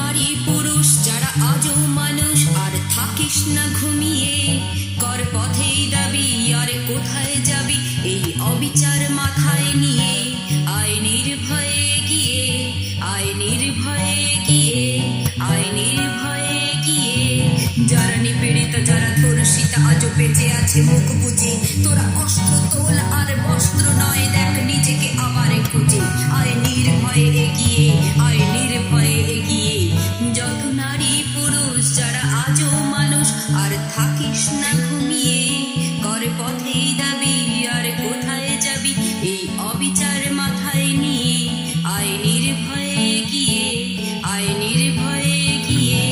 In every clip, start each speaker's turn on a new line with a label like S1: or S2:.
S1: নারী পুরুষ, যারা আজও মানুষ, আর থাকিস না ঘুমিয়ে। কর পথেই দাবি আর কোথায় যাবি, এই অবিচার মাথায় নিয়ে। যারা বেঁচে আছে মুখ বুঝে। তোরা অস্ত্র তোল আর বস্ত্র নয়, দেখ নিজেকে আবার খুঁজে। আয় নির্ভয়ে এগিয়ে আয় পুরুষ যারা আজও মানুষ, আর থাকিস না ঘুমিয়ে। করে পথেই দাবি আর কোথায় যাবি, এই অবিচার মাথায় নিয়ে। আইনের ভয়ে গিয়ে আইনের ভয়ে গিয়ে।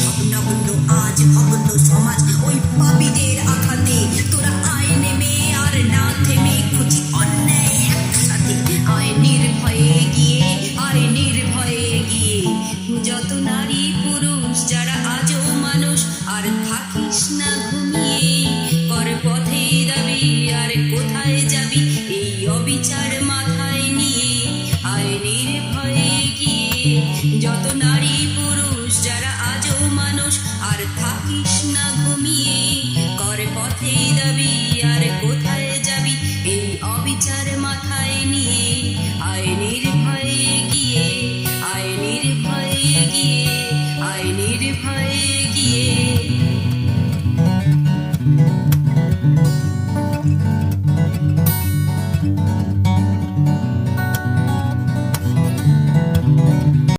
S1: স্বপ্নগুলো আজ ভগ্ন সমাজ, ওই পাপীদের আঘাতে। তোরা আয় নেমে, আর না থেমে খুঁজি অন্যায় একসাথে। আইনের ভয়ে গিয়ে আইনের ভয়ে গিয়ে। যত নারী এই অবিচার মাথায় নিয়ে আইনের ভয়ে গিয়ে, যত নারী পুরুষ যারা আজও মানুষ, আর থাকিস না ঘুমিয়ে, করে পথে দাবি, আর কোথায় যাবি? এই